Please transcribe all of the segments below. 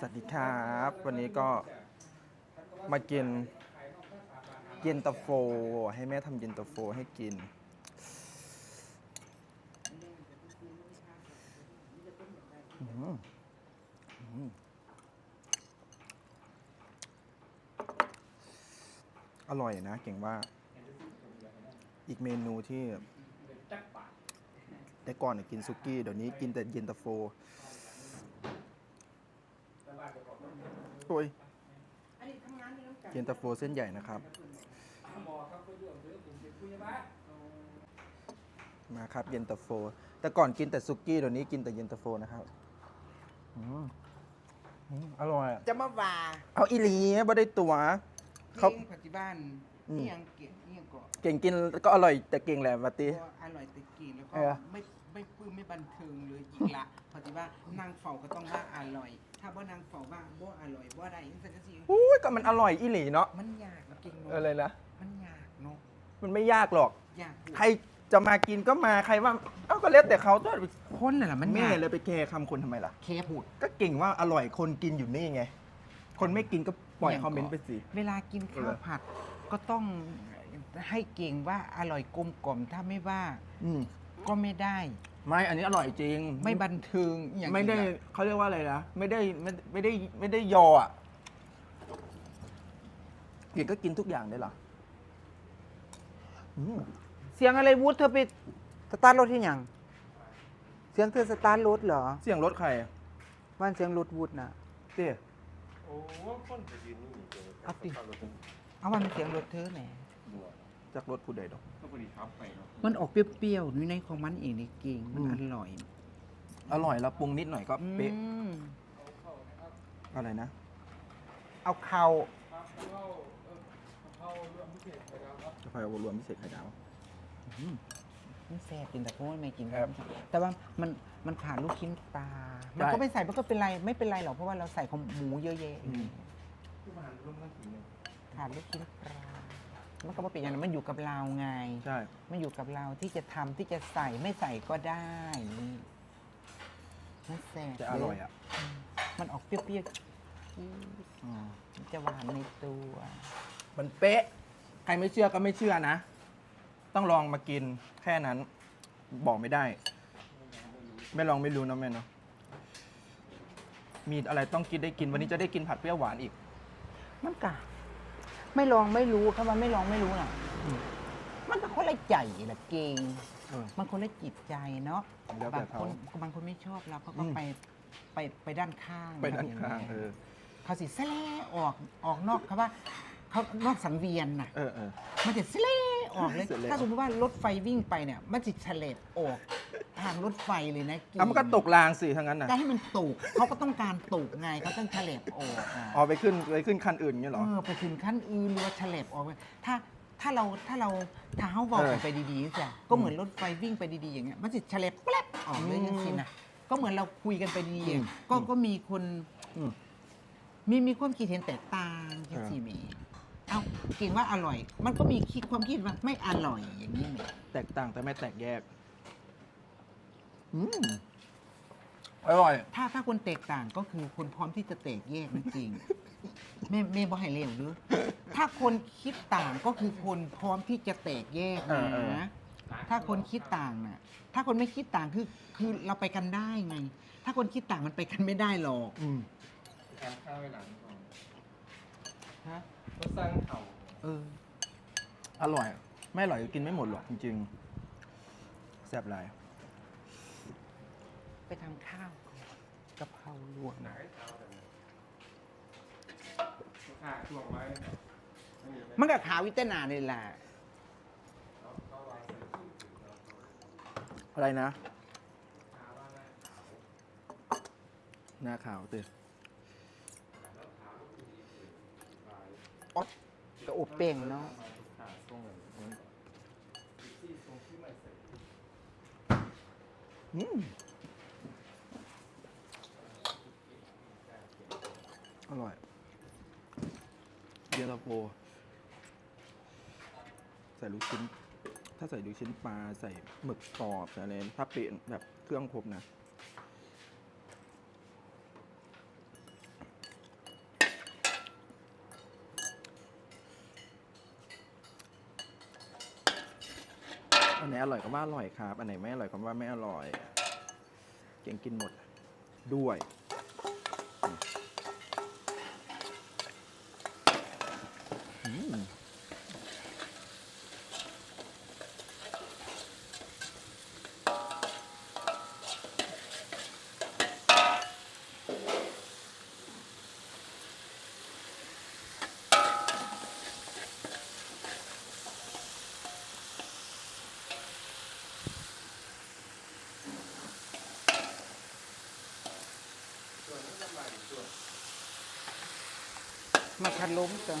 สวัสดีครับ วันนี้ก็มากินเย็นตาโฟ ให้แม่ทำเย็นตาโฟให้กิน อร่อยนะเก่งว่า อีกเมนูที่ แต่ก่อนกินซุกี้ เดี๋ยวนี้กินแต่เย็นตาโฟ โอ้ยเย็นตาโฟเส้นใหญ่นะครับ มาครับเย็นตาโฟ แต่ก่อนกินแต่ซุกี้เดี๋ยวนี้กินแต่เย็นตาโฟนะครับอืมอืมอร่อยอะจะมาว่าเอาอีหลีบ่ได้ตัว เขา เลี้ยงปัจจุบันอืมนี่ยังเก่งนี่ยังเกาะเก่งกินก็อร่อยแต่เก่งแหละวัติก็อร่อยแต่กินแล้วก็เออ ไม่ไม่ปลื้มไม่บันเทิงเลยอีกละปัจจุบันนางเฝ้าก็ต้องว่าอร่อย ถ้าว่านางเฝ้าว่าบ่อร่อยบ่ได้ยังไงก็สิอุ้ยก็มันอร่อยอีหลีเนาะมันยากนะกินเออเลยนะมันยากเนาะมันไม่ยากหรอก ยากพูดใครจะมากินก็มาใครว่าเอ้าก็แล้วแต่เขาตัวคนน่ะล่ะมันแม่ยากเลยไปแคร์คำคนทำไมล่ะ เคพูด ก็เก่งว่าอร่อยคนกินอยู่นี่ไง คนไม่กินก็ปล่อยอย่างคอมเมนต์ก่ไปอนสิ เวลากินข้าเอวอผัดก็ต้องให้เก่งว่าอร่อยกลมกล่อมถ้าไม่ว่าอืม ก็ไม่ได้ ไม่อันนี้อร่อยจริง ไม่บันเทิงอย่างไม่ได้อื่นอะเขาเรียกว่าอะไรนะไม่ได้ไม่ไม่ได้ไม่ได้ยออะเก่งก็กินทุกอย่างได้เหรออืมเสียงอะไรวูดเธอไปสตาร์ทรถที่ยังเสียงเธอสตาร์ทรถเหรอเสียงรถใครอะมันเสียงรถวูดนะเต้โอ้คนไปยืนนี่เจอเอาดิเอามันเสียงรถเธอแหม จากรถผู้ใดดอก ก็พอดีครับไปเนาะ มันออกเปรี้ยวๆอยู่ในของมันเองนี่เก่งมันอืม อร่อยอร่อยแล้วปรุงนิดหน่อยก็เป๊ะอืมอะไรนะ เอาเข่ากาแฟรวมพิเศษไข่ดาว มันแซ่บกินแต่พวกไม่กินครับแต่ว่ามันมันขาดลูกชิ้นปลา มันได้ก็ไม่ใส่มันก็เป็นไรไม่เป็นไรหรอกเพราะว่าเราใส่ของหมูเยอะแยะอืมที่มาหันร่วมนั่งกินเนี่ยขาดลูกชิ้นปลา มันก็ไม่เป็นอย่างนั้นมันอยู่กับเราไง ใช่ มันอยู่กับเราที่จะทำที่จะใส่ไม่ใส่ก็ได้มันแซ่บจะอร่อยอะมันออกเปรี้ยวๆจี๊ดอืมมันจะหวานในตัว มันเป๊ะ ใครไม่เชื่อก็ไม่เชื่อนะ ต้องลองมากินแค่นั้น บอกไม่ได้ ไม่ลองไม่รู้นะแม่เนาะมีอะไรต้องกินได้กิน วันนี้จะได้กินผัดเปรี้ยวหวานอีก มันกะ ไม่ลองไม่รู้คำว่าไม่ลองไม่รู้น่ะอืมมันก็คนละใจละเก่งเออมันคนละจิตใจเนาะแล้วแต่บางเขาคนบางคนไม่ชอบเราเขาก็อืม ไปไปไปด้านข้างไปด้านข้างอย่เออ เขาสิแสลออกออกนอกเขาว่าเขานอกสังเวียนน่ะ เออเออ มันจะเสลออกเลย เสลถ้าสมมติว่ารถไฟวิ่งไปเนี่ย มันจะเฉลดออก ทางรถไฟเลยนะอะมันก็ตกรางสิทั้งนั้นน่ะจะให้มันตกเขาก็ต้องการตกไงเขาต้องเฉลดออกอะ อ๋อไปขึ้นไปขึ้นคันอื่นเงี้ยเหรอ เออไปถึงขั้นอื่นหรือว่าเฉลบออกไปถ้าถ้าเราถ้าเราถ้าเขาบอกเออกันไปดีๆจ้ะก็เหมือนรถไฟวิ่งไปดีๆอย่างเงี้ยมันจะเฉลบแป๊บออกเลยอืมยังสินะก็เหมือนเราคุยกันไปดีอืมๆก็ก็มีคนอืมมีมีความคิดเห็นแตกต่างกันสิเมเอาเก่งว่าอร่อย มันก็มีคิดความคิดว่าไม่อร่อยอย่างนี้เมแตกต่างแต่ไม่แตกแยก อืมอร่อย ถ้าถ้าคนแตกต่างก็คือคนพร้อมที่จะแตกแยกนั่นจริงไม่ไม่บอกให้เร็วหรือถ้าคนคิดต่างก็คือคนพร้อมที่จะแตกแยกเออเออ นะถ้าคนคิดต่างน่ะ ถ้าคนไม่คิดต่างคือคือเราไปกันได้ไง ถ้าคนคิดต่างมันไปกันไม่ได้หรอกอืมทานข้าวไปหลังก่อนฮะก็สร้างเข่าเออ อร่อย ไม่อร่อยก็กินไม่หมดหรอกจริงๆแซ่บหลาย ไปทำข้าวกะเพราลวกหนาให้เท้าแต่ขาช่วงไว้ไม่มีมันกับขาววิตนาเลยล่ะเขาวางใส่ถุงอะไรนะหน้าขาวตื่นอ๊อดกระอบเป่งเนาะขาตรงนั้นอืม อร่อยเย็นตโฟใส่ลูกชิ้น ถ้าใส่ลูกชิ้นปลาใส่หมึกกรอบอะไรถ้าเปลี่ยนแบบเครื่องครบนะอันไหนอร่อยก็ว่าอร่อยครับ อันไหนไม่อร่อยก็ว่าไม่อร่อย เก่งกินหมดด้วย อืมมาคันล้มจ้ะ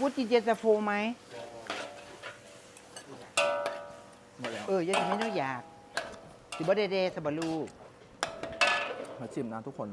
วุฒิเจนจะโฟไหมหมดแล้วเออยังไม่ต้องอยากสิบ่เดเดสบลูกมาชิมนะทุกคน